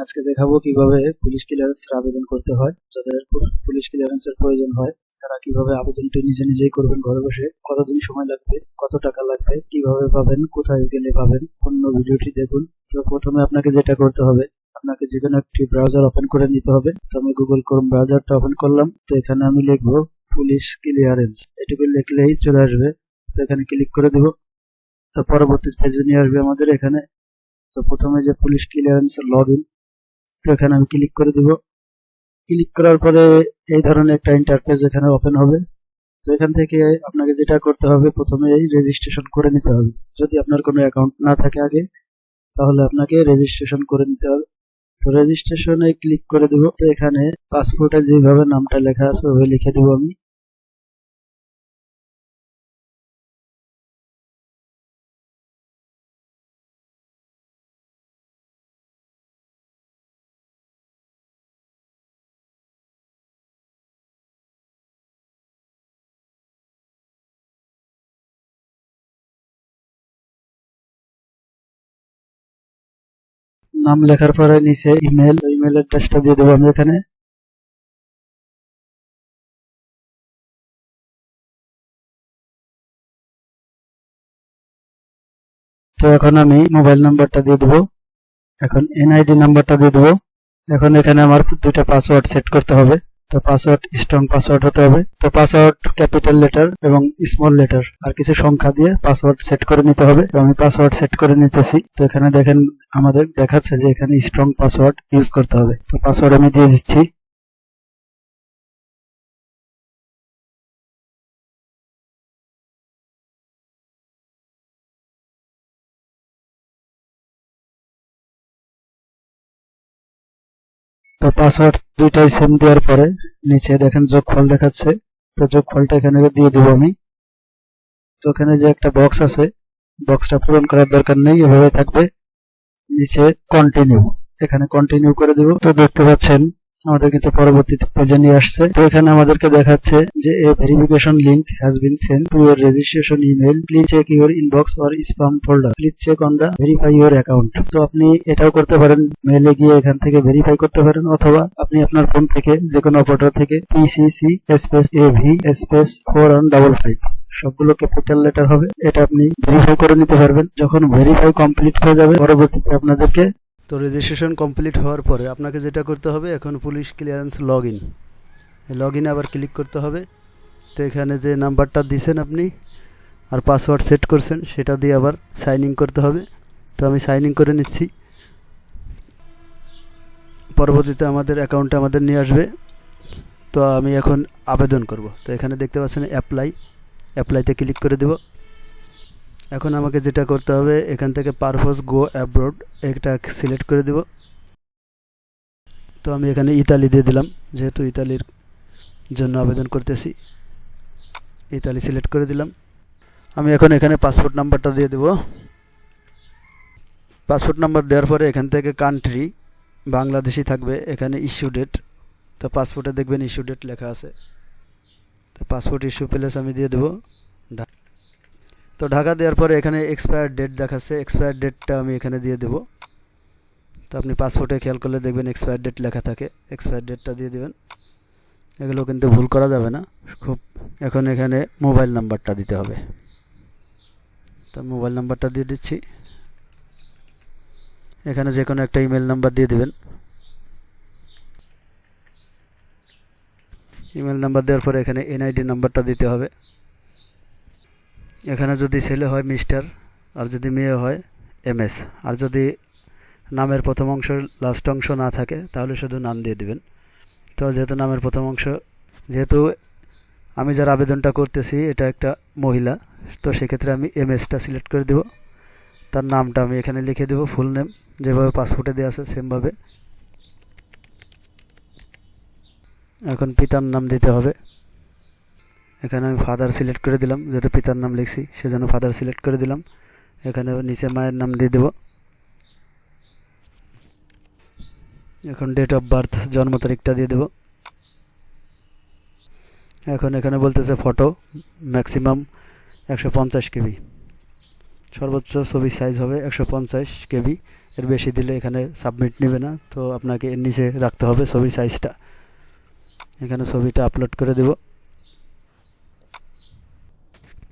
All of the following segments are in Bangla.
আজকে দেখাবো কীভাবে পুলিশ ক্লিয়ারেন্সের আবেদন করতে হয়। যাদের পুলিশ ক্লিয়ারেন্সের প্রয়োজন হয়, তারা কীভাবে আবেদনটি নিজে নিজেই করবেন ঘরে বসে, কতদিন সময় লাগবে, কত টাকা লাগবে, কীভাবে পাবেন, কোথায় গেলে পাবেন, অন্য ভিডিওটি দেখুন। তো প্রথমে আপনাকে যেটা করতে হবে, আপনাকে যে কোনো একটি ব্রাউজার ওপেন করে নিতে হবে। তো আমি গুগল ক্রোম ব্রাউজারটা ওপেন করলাম। তো এখানে আমি লিখব পুলিশ ক্লিয়ারেন্স এটুকু লিখলেই চলে আসবে। তো এখানে ক্লিক করে দেব। তো পরবর্তী পেজে নিয়ে আসবে আমাদের এখানে। তো প্রথমে যে পুলিশ ক্লিয়ারেন্স লগ ইন তো এখানে আমি ক্লিক করে দিব। ক্লিক করার পরে এই ধরনের একটা ইন্টারফেস এখানে ওপেন হবে। তো এখান থেকে আপনাকে যেটা করতে হবে, প্রথমে এই রেজিস্ট্রেশন করে নিতে হবে। যদি আপনার কোনো অ্যাকাউন্ট না থাকে আগে, তাহলে আপনাকে রেজিস্ট্রেশন করে নিতে হবে। তো রেজিস্ট্রেশনে ক্লিক করে দেবো। এখানে পাসপোর্টে যেভাবে নামটা লেখা আছে, ওভাবে লিখে দেবো আমি। নাম লেখার পরে নিচে ইমেল ইমেল অ্যাড্রেসটা দিয়ে দেবো আমি এখানে। তো এখন আমি মোবাইল নাম্বারটা দিয়ে দেবো। এখন এনআইডি নাম্বারটা দিয়ে দেবো। এখন এখানে আমার দুইটা পাসওয়ার্ড সেট করতে হবে। তো পাসওয়ার্ড স্ট্রং পাসওয়ার্ড হতে হবে। তো পাসওয়ার্ড ক্যাপিটাল লেটার এবং স্মল লেটার আর কিছু সংখ্যা দিয়ে পাসওয়ার্ড সেট করে নিতে হবে। তো আমি পাসওয়ার্ড সেট করে নিতেছি। তো এখানে দেখেন, আমাদের দেখাচ্ছে যে এখানে স্ট্রং পাসওয়ার্ড ইউজ করতে হবে। তো পাসওয়ার্ড আমি দিয়ে দিচ্ছি। পাসওয়ার্ড দুইটাই সেম দেওয়ার পরে নিচে দেখেন যোগফল দেখাচ্ছে। তো যোগফলটা এখানে দিয়ে দেবো আমি। তো এখানে যে একটা বক্স আছে বক্সটা পূরণ করার দরকার নেই, এভাবে থাকবে। নিচে কন্টিনিউ এখানে কন্টিনিউ করে দেব। তো দেখতে পাচ্ছেন আমাদের কিন্তু পরবর্তীতে পেজে নিয়ে আসছে। তো এখানে আমাদেরকে দেখাচ্ছে যে a verification link has been send to your registration email please check your inbox or spam folder please check on the verify your account তো আপনি এটাও করতে পারেন। মেলে গিয়ে এখান থেকে ভেরিফাই করতে পারেন অথবা আপনি আপনার ফোন থেকে যে কোনো অপারেটর থেকে PCC space AV space four one double five সবগুলো ক্যাপিটাল লেটার হবে। এটা আপনি ভেরিফাই করে নিতে পারবেন। যখন ভেরিফাই কমপ্লিট হয়ে যাবে, পরবর্তীতে আপনাদেরকে তো রেজিস্ট্রেশন কমপ্লিট হওয়ার পরে আপনাকে যেটা করতে হবে, এখন police clearance log in log ইনে আবার ক্লিক করতে হবে। তো এখানে যে নাম্বারটা দিয়েছেন আপনি, আর পাসওয়ার্ড সেট করছেন, সেটা দিয়ে আবার সাইন ইন করতে হবে। তো আমি সাইন ইন করে নিচ্ছি। পরবর্তীতে আমাদের অ্যাকাউন্টে আমাদের নিয়ে আসবে। তো আমি এখন আবেদন করব। তো এখানে দেখতে পাচ্ছেন অ্যাপ্লাই অ্যাপ্লাইতে ক্লিক করে দেব। এখন আমাকে যেটা করতে হবে, এখান থেকে পারপোজ গো অ্যাব্রোড এটা সিলেক্ট করে দেব। তো আমি এখানে ইতালি দিয়ে দিলাম, যেহেতু ইতালির জন্য আবেদন করতেছি। ইতালি সিলেক্ট করে দিলাম। আমি এখন এখানে পাসপোর্ট নাম্বারটা দিয়ে দেব। পাসপোর্ট নাম্বার দেওয়ার পরে এখান থেকে কান্ট্রি বাংলাদেশি থাকবে এখানে ইস্যু ডেট তো পাসপোর্টে দেখবেন ইস্যু ডেট লেখা আছে। তো পাসপোর্ট ইস্যু প্লেস আমি দিয়ে দেবো। তো ঢাকা দেওয়ার পরে এখানে এক্সপায়ার ডেট দেখাচ্ছে। এক্সপায়ার ডেটটা আমি এখানে দিয়ে দেবো। তো আপনি পাসপোর্টে খেয়াল করলে দেখবেন এক্সপায়ার ডেট লেখা থাকে। এক্সপায়ার ডেটটা দিয়ে দেবেন। এগুলো কিন্তু ভুল করা যাবে না। খুব এখন এখানে মোবাইল নাম্বারটা দিতে হবে। তো মোবাইল নাম্বারটা দিয়ে দিচ্ছি। এখানে যে কোনো একটা ইমেল নাম্বার দিয়ে দেবেন। ইমেল নাম্বার দেওয়ার পরে এখানে এনআইডি নাম্বারটা দিতে হবে। এখানে যদি ছেলে হয় মিস্টার আর যদি মেয়ে হয় এমএস আর যদি নামের প্রথম অংশ লাস্ট অংশ না থাকে, তাহলে শুধু নাম দিয়ে দিবেন। তো যেহেতু নামের প্রথম অংশ, যেহেতু আমি যার আবেদনটা করতেছি, এটা একটা মহিলা, তো সেক্ষেত্রে আমি এমএসটা সিলেক্ট করে দেব। তার নামটা আমি এখানে লিখে দেব ফুল নেম যেভাবে পাসপোর্টে দেওয়া আছে সেমভাবে এখন পিতার নাম দিতে হবে। এখানে আমি ফাদার সিলেক্ট করে দিলাম, যেহেতু পিতার নাম লিখছি, সেজন্য ফাদার সিলেক্ট করে দিলাম। এখানে নিচে মায়ের নাম দিয়ে দেব। এখন ডেট অফ বার্থ জন্ম তারিখটা দিয়ে দেব। এখন এখানে বলতেছে ফটো ম্যাক্সিমাম একশো পঞ্চাশ কেবি। সর্বোচ্চ ছবির সাইজ হবে একশো পঞ্চাশ কেবি। এর বেশি দিলে এখানে সাবমিট নেবে না, তো আপনাকে নিচে রাখতে হবে ছবির সাইজটা এখানে ছবিটা আপলোড করে দেব।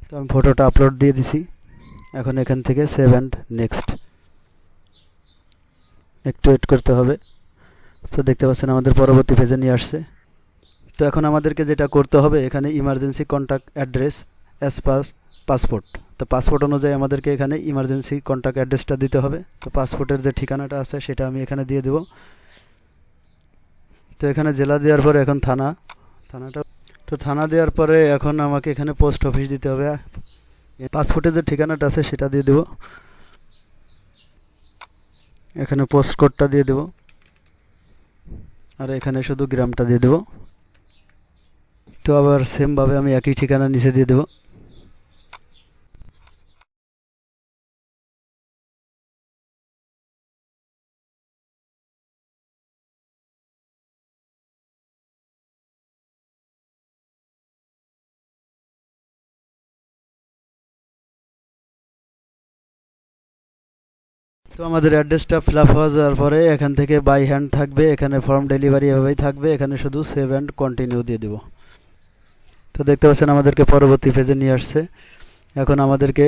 তো আমি ফটোটা আপলোড দিয়ে দিছি। এখন এখান থেকে সেভ অ্যান্ড নেক্সট একটু ওয়েট করতে হবে। তো দেখতে পাচ্ছেন আমাদের পরবর্তী পেজে নিয়ে আসছে। তো এখন আমাদেরকে যেটা করতে হবে, এখানে emergency contact address as per passport তো পাসপোর্ট অনুযায়ী আমাদেরকে এখানে ইমার্জেন্সি কন্ট্যাক্ট অ্যাড্রেসটা দিতে হবে। তো পাসপোর্টের যে ঠিকানাটা আছে, সেটা আমি এখানে দিয়ে দেব। তো এখানে জেলা দেওয়ার পরে এখন থানা। থানাটা তো থানা দেওয়ার পরে এখন আমাকে এখানে পোস্ট অফিস দিতে হবে। পাসপোর্টের যে ঠিকানাটা আছে সেটা দিয়ে দেবো। এখানে পোস্ট কোডটা দিয়ে দেব। আর এখানে শুধু গ্রামটা দিয়ে দেব। তো আবার সেমভাবে আমি একই ঠিকানা নিচে দিয়ে দেব। তো আমাদের অ্যাড্রেসটা ফিল আপ হয়ে যাওয়ার পরে এখান থেকে বাই হ্যান্ড থাকবে, এখানে ফর্ম ডেলিভারি এভাবেই থাকবে, এখানে শুধু সেভ অ্যান্ড কন্টিনিউ দিয়ে দেব। তো দেখতে পাচ্ছেন আমাদেরকে পরবর্তী পেজে নিয়ে আসছে। এখন আমাদেরকে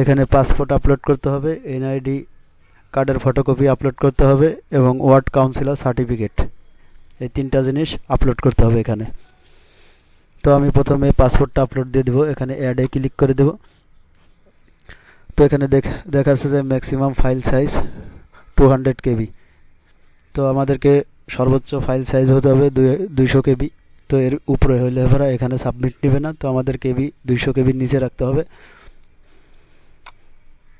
এখানে পাসপোর্ট আপলোড করতে হবে এনআইডি কার্ডের ফটোকপি আপলোড করতে হবে এবং ওয়ার্ড কাউন্সিলর সার্টিফিকেট এই তিনটা জিনিস আপলোড করতে হবে এখানে। তো আমি প্রথমে পাসপোর্টটা আপলোড দিয়ে দেবো, এখানে অ্যাডে ক্লিক করে দেবো। তো এখানে দেখ, দেখাচ্ছে যে maximum file size two hundred KB তো আমাদেরকে সর্বোচ্চ ফাইল সাইজ হতে হবে দুইশো কেবি তো এর উপরে হইলে এবার এখানে সাবমিট নেবে না, তো আমাদের কেবি দুইশো কেবির নিচে রাখতে হবে।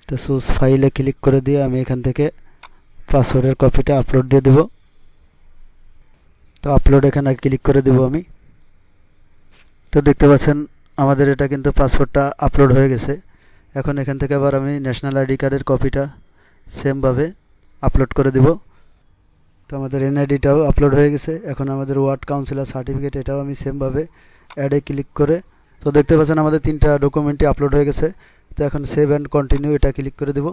তো সুস ফাইলে ক্লিক করে দিয়ে আমি এখান থেকে পাসওয়ার্ডের কপিটা আপলোড দিয়ে দেব। তো আপলোড এখানে ক্লিক করে দেব আমি। তো দেখতে পাচ্ছেন, আমাদের এটা কিন্তু পাসওয়ার্ডটা আপলোড হয়ে গেছে। এখন এখান থেকে আবার আমি ন্যাশনাল আইডি কার্ডের কপিটা সেমভাবে আপলোড করে দিব। তো আমাদের এনআইডিটাও আপলোড হয়ে গেছে। এখন আমাদের ওয়ার্ড কাউন্সিলর সার্টিফিকেট এটাও আমি সেমভাবে অ্যাডে ক্লিক করে, তো দেখতে পাচ্ছেন আমাদের তিনটা ডকুমেন্টই আপলোড হয়ে গেছে। তো এখন সেভ অ্যান্ড কন্টিনিউ এটা ক্লিক করে দেব।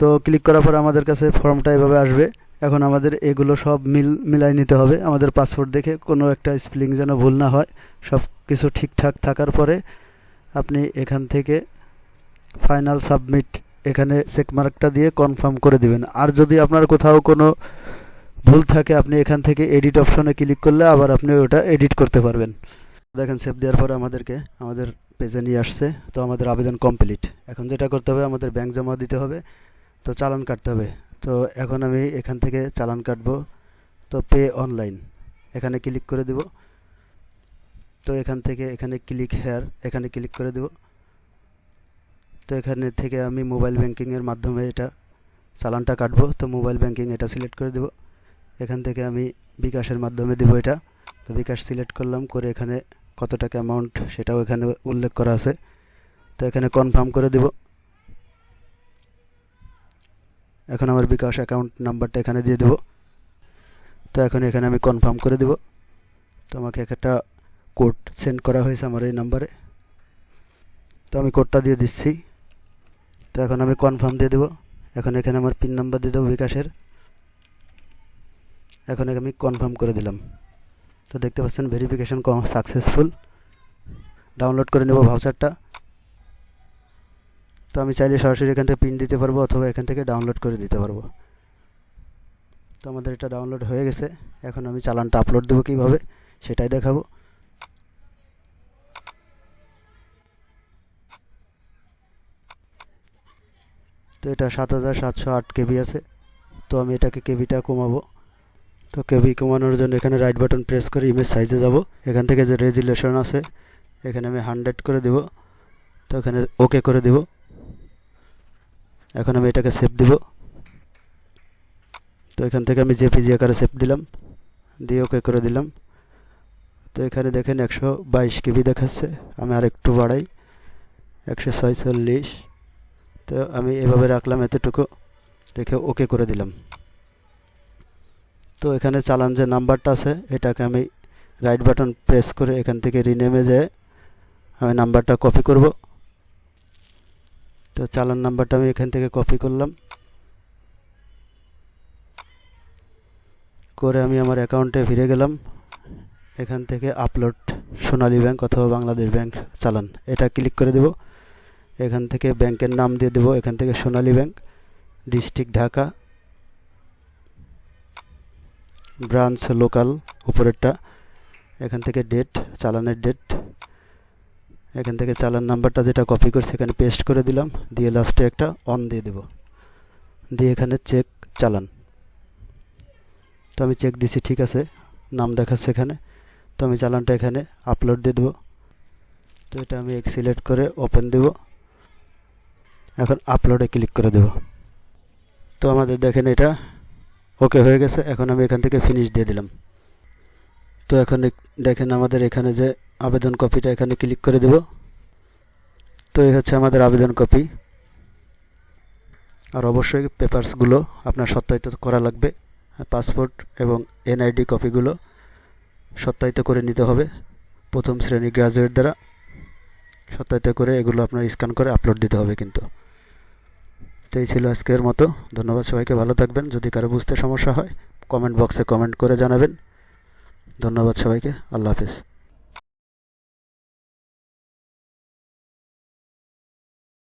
তো ক্লিক করার পর আমাদের কাছে ফর্মটা এভাবে আসবে। এখন আমাদের এগুলো সব মিল, মিলাই নিতে হবে। আমাদের পাসপোর্ট দেখে কোনো একটা স্পেলিং যেন ভুল না হয়। সব কিছু ঠিকঠাক থাকার পরে আপনি এখান থেকে ফাইনাল সাবমিট এখানে চেকমার্কটা দিয়ে কনফার্ম করে দিবেন। আর যদি আপনার কোথাও কোনো ভুল থাকে, আপনি এখান থেকে এডিট অপশনে ক্লিক করলে আবার আপনি ওটা এডিট করতে পারবেন। দেখেন সেভ দেওয়ার পরে আমাদেরকে, আমাদের পেজে নিয়ে আসছে। তো আমাদের আবেদন কমপ্লিট এখন যেটা করতে হবে, আমাদের ব্যাংক জমা দিতে হবে। তো চালান কাটতে হবে। তো এখন আমি এখান থেকে চালান কাটবো। তো পে অনলাইন এখানে ক্লিক করে দেব। তো এখান থেকে এখানে ক্লিক হেয়ার এখানে ক্লিক করে দেব। তো এখানে থেকে আমি মোবাইল ব্যাংকিংয়ের মাধ্যমে এটা চালানটা কাটবো। তো মোবাইল ব্যাংকিং এটা সিলেক্ট করে দেব। এখান থেকে আমি বিকাশের মাধ্যমে দেব এটা। তো বিকাশ সিলেক্ট করলাম, করে এখানে কত টাকা অ্যামাউন্ট সেটাও এখানে উল্লেখ করা আছে। তো এখানে কনফার্ম করে দেব। এখন আমার বিকাশ অ্যাকাউন্ট নাম্বারটা এখানে দিয়ে দেব। তো এখন এখানে আমি কনফার্ম করে দেব। তো আমাকে একটা কোড সেন্ড করা হয়েছে আমার এই নাম্বারে তো আমি কোডটা দিয়ে দিচ্ছি। তো এখন আমি কনফার্ম দিয়ে দেবো। এখন এখানে আমার পিন নাম্বার দিয়ে দেবো বিকাশের। এখন আমি কনফার্ম করে দিলাম। তো দেখতে পাচ্ছেন ভেরিফিকেশন সাকসেসফুল ডাউনলোড করে নেব ভাউচারটা তো আমি চাইলে সরাসরি এখান থেকে প্রিন্ট দিতে পারব অথবা এখান থেকে ডাউনলোড করে দিতে পারব। তো আমাদের এটা ডাউনলোড হয়ে গেছে। এখন আমি চালানটা আপলোড দেবো কীভাবে, সেটাই দেখাবো। তো এটা সাত হাজার সাতশো আট কেবি আছে। তো আমি এটাকে কেবিটা কমাবো। তো কেবি কমানোর জন্য এখানে রাইট বাটন প্রেস করে ইমেজ সাইজে যাব। এখান থেকে যে রেজুলেশন আছে, এখানে আমি হান্ড্রেড করে দেব। তো এখানে ওকে করে দেব। এখন আমি এটাকে সেভ দিব। তো এখান থেকে আমি জেপিজি আকারে সেভ দিলাম। দিয়ে ওকে করে দিলাম। তো এখানে দেখেন একশো বাইশ কেবি দেখাচ্ছে। আমি আর একটু বাড়াই। একশো ছয়চল্লিশ। তো আমি এভাবে রাখলাম, এতটুকু রেখে ওকে করে দিলাম। তো এখানে চালান যে নাম্বারটা আছে, এটাকে আমি রাইট বাটন প্রেস করে এখান থেকে রিনেমে যেয়ে আমি নাম্বারটা কপি করব। তো চালান নাম্বারটা আমি এখান থেকে কপি করলাম। করে আমি আমার অ্যাকাউন্টে ফিরে গেলাম। এখান থেকে আপলোড সোনালী ব্যাংক অথবা বাংলাদেশ ব্যাংক চালান। এটা ক্লিক করে দেব। এখান থেকে ব্যাংকের নাম দিয়ে দেব। এখান থেকে Sonali Bank, district Dhaka, branch local, উপরেরটা। এখান থেকে ডেট, চালানের ডেট। এখান থেকে চালান নাম্বারটা যেটা কপি করছে, এখানে পেস্ট করে দিলাম। দিয়ে লাস্টে একটা অন দিয়ে দেব। দিয়ে এখানে চেক চালান। তো আমি চেক দিছি, ঠিক আছে। নাম দেখাচ্ছে এখানে। তো আমি চালানটা এখানে আপলোড দিয়ে দেবো। তো এটা আমি সিলেক্ট করে ওপেন দেব। এখন আপলোডে ক্লিক করে দেব। তো আমাদের দেখেন এটা ওকে হয়ে গেছে, এখন আমি এখান থেকে ফিনিশ দিয়ে দিলাম। তো এখন দেখেন আমাদের এখানে যে আবেদন কপিটা এখানে ক্লিক করে দেব। তো এই হচ্ছে আমাদের আবেদন কপি আর অবশ্যই পেপারসগুলো আপনার সত্যায়িত করা লাগবে। পাসপোর্ট এবং এনআইডি কপিগুলো সত্যায়িত করে নিতে হবে। প্রথম শ্রেণি গ্রাজুয়েট দ্বারা সত্যায়িত করে এগুলো আপনার স্ক্যান করে আপলোড দিতে হবে কিন্তু। তো এই ছিল আজকের মতো। ধন্যবাদ সবাইকে, ভালো থাকবেন। যদি কারও বুঝতে সমস্যা হয় কমেন্ট বক্সে কমেন্ট করে জানাবেন। ধন্যবাদ সবাইকে। আল্লাহ হাফেজ।